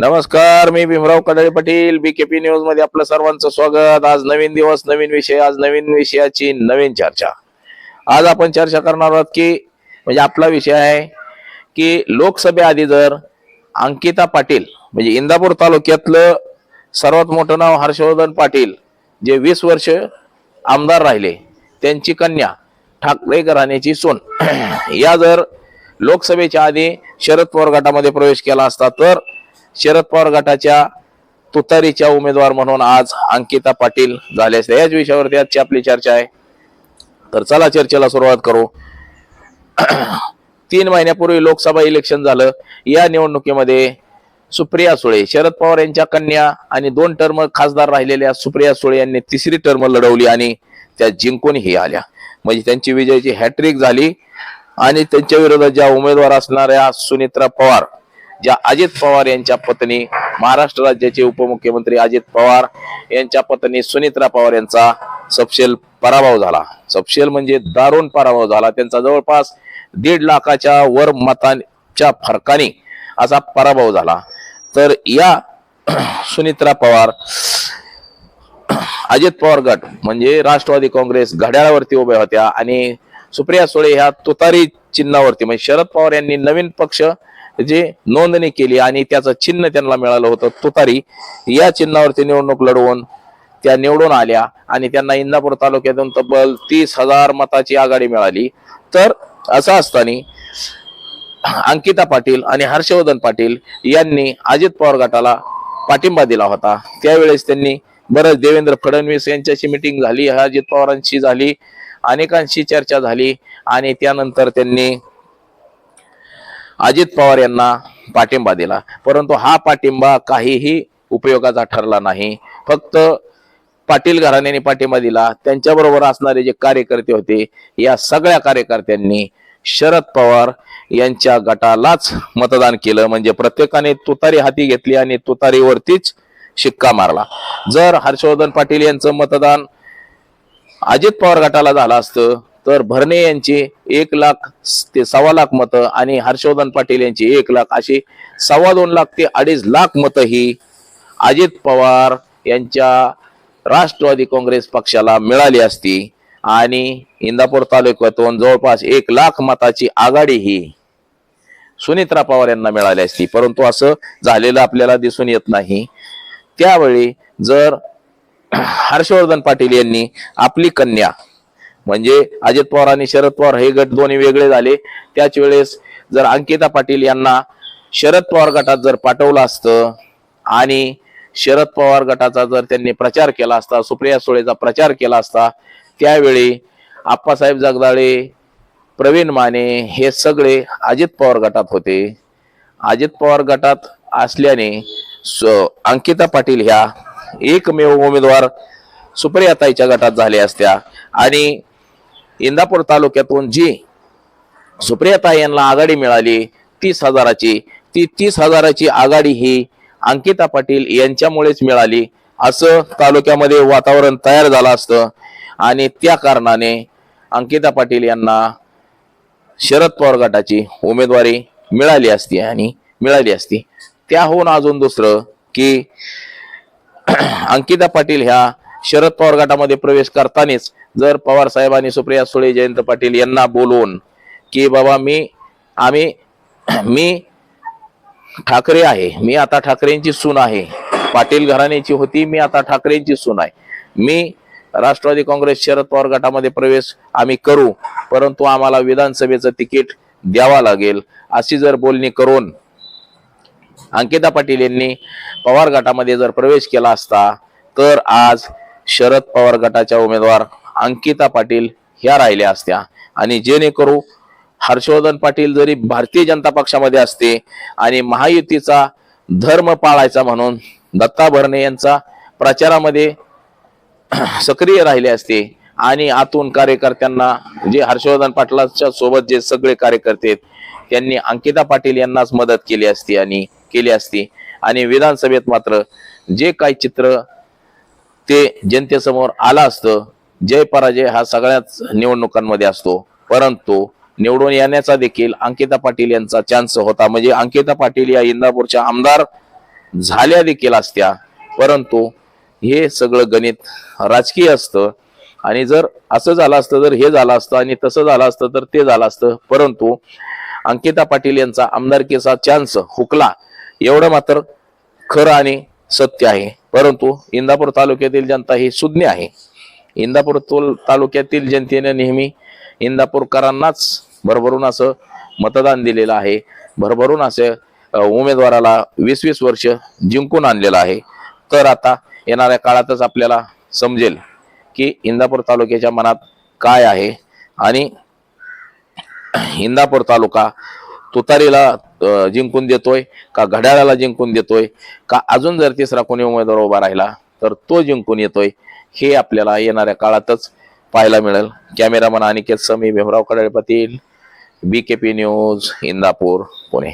नमस्कार मी भीमराव कडाळे पाटील बीकेपी न्यूजमध्ये आपलं सर्वांचं स्वागत. आज नवीन दिवस नवीन विषय आज नवीन विषयाची नवीन चर्चा. आज आपण चर्चा करणार आहोत की म्हणजे आपला विषय आहे की लोकसभेआधी जर अंकिता पाटील म्हणजे इंदापूर तालुक्यातलं सर्वात मोठं नाव हर्षवर्धन पाटील जे वीस वर्ष आमदार राहिले त्यांची कन्या ठाकरे घराण्याची सोन या जर लोकसभेच्या आधी शरद पवार गटामध्ये प्रवेश केला असता तर शरद पवार गटाच्या तुतारीच्या उमेदवार म्हणून आज अंकिता पाटील झाले असते. याच विषयावरती आजची आपली चर्चा आहे. तर चला चर्चेला सुरुवात करू. तीन महिन्यापूर्वी लोकसभा इलेक्शन झालं. या निवडणुकीमध्ये सुप्रिया सुळे शरद पवार यांच्या कन्या आणि दोन टर्म खासदार राहिलेल्या सुप्रिया सुळे यांनी तिसरी टर्म लढवली आणि त्या जिंकूनही आल्या. म्हणजे त्यांची विजयाची हॅट्रिक झाली आणि त्यांच्या विरोधात ज्या उमेदवार असणाऱ्या सुनित्रा पवार ज्या अजित पवार यांच्या पत्नी महाराष्ट्र राज्याचे उपमुख्यमंत्री अजित पवार यांच्या पत्नी सुनित्रा पवार यांचा सपशेल पराभव झाला. सपशेल म्हणजे दारुण पराभव झाला. त्यांचा जवळपास दीड लाखाच्या वर मतांच्या फरकाने असा पराभव झाला. तर या सुनित्रा पवार अजित पवार गट म्हणजे राष्ट्रवादी काँग्रेस घड्याळावरती उभ्या होत्या आणि सुप्रिया सुळे ह्या तुतारी चिन्हावरती. म्हणजे शरद पवार यांनी नवीन पक्ष जे नोंदणी केली आणि त्याचं चिन्ह त्यांना मिळालं होतं तुतारी. या चिन्हावरती निवडणूक लढवून त्या निवडून आल्या आणि त्यांना इंदापूर तालुक्यातून तब्बल तीस हजार मताची आघाडी मिळाली. तर असं असताना अंकिता पाटील आणि हर्षवर्धन पाटील यांनी अजित पवार गटाला पाठिंबा दिला होता. त्यावेळेस त्यांनी बरंच देवेंद्र फडणवीस यांच्याशी मिटिंग झाली अजित पवारांशी झाली अनेकांशी चर्चा झाली आणि त्यानंतर त्यांनी अजित पवार यांना पाठिंबा दिला. परंतु हा पाठिंबा काहीही उपयोगाचा ठरला नाही. फक्त पाटील घराण्याने पाठिंबा दिला. त्यांच्याबरोबर असणारे जे कार्यकर्ते होते या सगळ्या कार्यकर्त्यांनी शरद पवार यांच्या गटालाच मतदान केलं. म्हणजे प्रत्येकाने तुतारी हाती घेतली आणि तुतारीवरतीच शिक्का मारला. जर हर्षवर्धन पाटील यांचं मतदान अजित पवार गटाला झालं असतं तर भरणे यांची एक लाख ते सव्वा लाख मतं आणि हर्षवर्धन पाटील यांची एक लाख अशी सव्वा दोन लाख ते अडीच लाख मतं ही अजित पवार यांच्या राष्ट्रवादी काँग्रेस पक्षाला मिळाली असती. आणि इंदापूर तालुक्यातून जवळपास एक लाख मताची आघाडी ही सुनित्रा पवार यांना मिळाली असती. परंतु असं झालेलं आपल्याला दिसून येत नाही. त्यावेळी जर हर्षवर्धन पाटील यांनी आपली कन्या म्हणजे अजित पवार आणि शरद पवार हे गट दोन्ही वेगळे झाले. त्याच वेळेस जर अंकिता पाटील यांना शरद पवार गटात जर पाठवलं असतं आणि शरद पवार गटाचा जर त्यांनी प्रचार केला असता सुप्रिया सुळेचा प्रचार केला असता त्यावेळी आप्पासाहेब जगदाळे प्रवीण माने हे सगळे अजित पवार गटात होते. अजित पवार गटात असल्याने स- अंकिता पाटील ह्या एकमेव उमेदवार सुप्रियाताईच्या गटात झाल्या असत्या. आणि इंदापूर तालुक्यातून जी सुप्रियाता यांना आघाडी मिळाली तीस हजाराची ती तीस हजाराची आघाडी ही अंकिता पाटील यांच्यामुळेच मिळाली. असं तालुक्यामध्ये वातावरण तयार झालं असतं. आणि त्या कारणाने अंकिता पाटील यांना शरद पवार गटाची उमेदवारी मिळाली असती आणि मिळाली असती. त्याहून अजून दुसरं की अंकिता पाटील ह्या शरद पवार गटामध्ये प्रवेश करतानाच जर पवार साहेब आणि सुप्रिया सुळे जयंत पाटील यांना बोलवून की बाबा मी आम्ही मी ठाकरे आहे मी आता ठाकरेंची सून आहे पाटील घराण्याची होती मी आता ठाकरेंची सून आहे. मी राष्ट्रवादी काँग्रेस शरद पवार गटामध्ये प्रवेश आम्ही करू परंतु आम्हाला विधानसभेचं तिकीट द्यावा लागेल अशी जर बोलणी करून अंकिता पाटील यांनी पवार गटामध्ये जर प्रवेश केला असता तर आज शरद पवार गटाच्या उमेदवार अंकिता पाटील ह्या राहिल्या असत्या. आणि जेणेकरू हर्षवर्धन पाटील जरी भारतीय जनता पक्षामध्ये असते आणि महायुतीचा धर्म पाळायचा म्हणून दत्ता भरणे यांचा प्रचारामध्ये सक्रिय राहिले असते आणि आतून कार्यकर्त्यांना जे हर्षवर्धन पाटलाच्या सोबत जे सगळे कार्यकर्ते आहेत त्यांनी अंकिता पाटील यांनाच मदत केली असती आणि केली असती. आणि विधानसभेत मात्र जे काही चित्र ते जनतेसमोर आलं असतं. जय पराजय हा सगळ्याच निवडणुकांमध्ये असतो. परंतु निवडून येण्याचा देखील अंकिता पाटील यांचा चान्स होता. म्हणजे अंकिता पाटील या इंदापूरच्या आमदार झाल्या देखील असत्या. परंतु हे सगळं गणित राजकीय असतं. आणि जर असं झालं असतं जर हे झालं असतं आणि तसं झालं असतं तर ते झालं असतं. परंतु अंकिता पाटील यांचा आमदारकीचा चान्स हुकला. एवढं मात्र खरं आणि सत्य आहे. परंतु इंदापूर तालुक्यातील जनता ही सुज्ञ आहे. इंदापूर तालुक्यातील जनतेने नेहमी इंदापूरकरांनाच भरभरून असं मतदान दिलेलं आहे. भरभरून असं उमेदवाराला वीस वीस वर्ष जिंकून आणलेलं आहे. तर आता येणाऱ्या काळातच आपल्याला समजेल की इंदापूर तालुक्याच्या मनात काय आहे. आणि इंदापूर तालुका तुतारीला जिंकून देतोय का घड्याळाला जिंकून देतोय का अजून जर तिसरा कोणी उमेदवार उभा राहिला तर तो जिंकून येतोय. हे आपल्याला येणाऱ्या काळातच पाहायला मिळेल. Cameraman Aniket Sami Bhimrao Kadale Patil B K P news Indapur Pune.